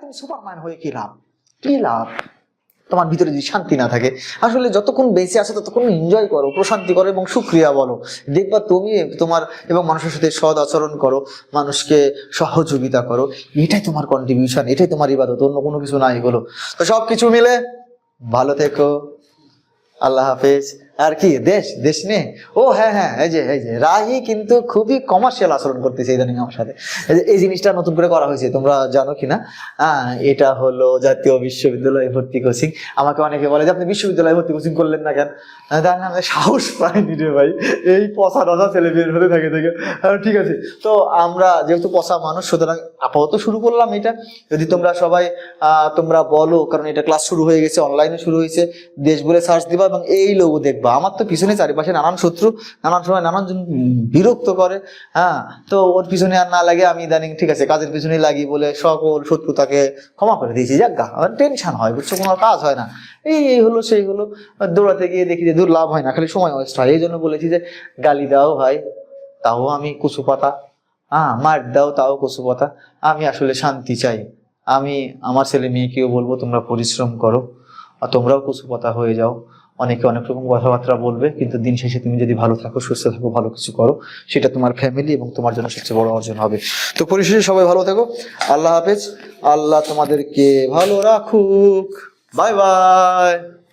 তুমি সুপারম্যান হয়ে কি লাভ? কি লাভ? তোমার ভিতরে যদি শান্তি না থাকে, আসলে যতক্ষণ বেঁচে আছো ততক্ষণ এনজয় করো, প্রশান্তি করো এবং সুক্রিয়া বলো। দেখবা তুমি তোমার এবং মানুষের সাথে সদ আচরণ করো, মানুষকে সহযোগিতা করো। এটাই তোমার কন্ট্রিবিউশন এটাই তোমার ইবাদত, অন্য কোনো কিছু নাই এগুলো তো সব কিছু মিলে ভালো থেকো। আল্লাহ হাফেজ। আর কি, দেশ দেশ নে? ও হ্যাঁ হ্যাঁ এই যে এই যে, রাহি কিন্তু খুবই কমার্শিয়াল আচরণ করতেছে ইদানিং আমার সাথে। এই জিনিসটা নতুন করে করা হয়েছে, তোমরা জানো কি না? এটা হলো জাতীয় বিশ্ববিদ্যালয়ে ভর্তি কোচিং আমাকে অনেকে বলে যে, আপনি বিশ্ববিদ্যালয়ে ভর্তি কোচিং করলেন না কেন? তার নামে সাহস পাইনি রে ভাই। এই পচা রসা ছেলে বের হতে থাকে, থেকে। ঠিক আছে। তো আমরা যেহেতু পচা মানুষ, সুতরাং আপাতত শুরু করলাম এটা। যদি তোমরা সবাই তোমরা বলো, কারণ এটা ক্লাস শুরু হয়ে গেছে অনলাইনে শুরু হয়েছে, দেশ বলে সার্চ দিবা এবং এই লোগো দেখবা। আমার তো পিছনে চারিপাশে নানান শত্রু, নানান সময় নানান বিরক্ত করে হ্যাঁ? তো ওর পিছনে আর না লাগে, আমি ইদানিং, ঠিক আছে, কাজের পিছনে লাগি বলে সকল শত্রুতাকে ক্ষমা করে দিয়েছি। যাক গা টেনশন হয়, বুঝছ? কোনো কাজ হয় না। এই এই হলো, সেই হলো। দৌড়াতে গিয়ে দেখি যে দূর লাভ হয় না, খালি সময় ওয়েস্ট হয়। এই জন্য বলেছি যে গালি দাও ভাই, তাও আমি কুচু পাতা হ্যাঁ? মার দাও, তাও কচু পাতা। আমি আসলে শান্তি চাই। আমি, আমার ছেলে মেয়েকেও বলব, তোমরা পরিশ্রম করো, আর তোমরাও কচু পাতা হয়ে যাও। অনেকে অনেক রকম কথাবার্তা বলবে, কিন্তু দিন শেষে তুমি যদি ভালো থাকো, সুস্থ থাকো, ভালো কিছু করো, সেটা তোমার ফ্যামিলি এবং তোমার জন্য সবচেয়ে বড় অর্জন হবে। তো পরিশেষে সবাই ভালো থাকো। আল্লাহ হাফেজ। আল্লাহ তোমাদেরকে ভালো রাখুক। Bye bye.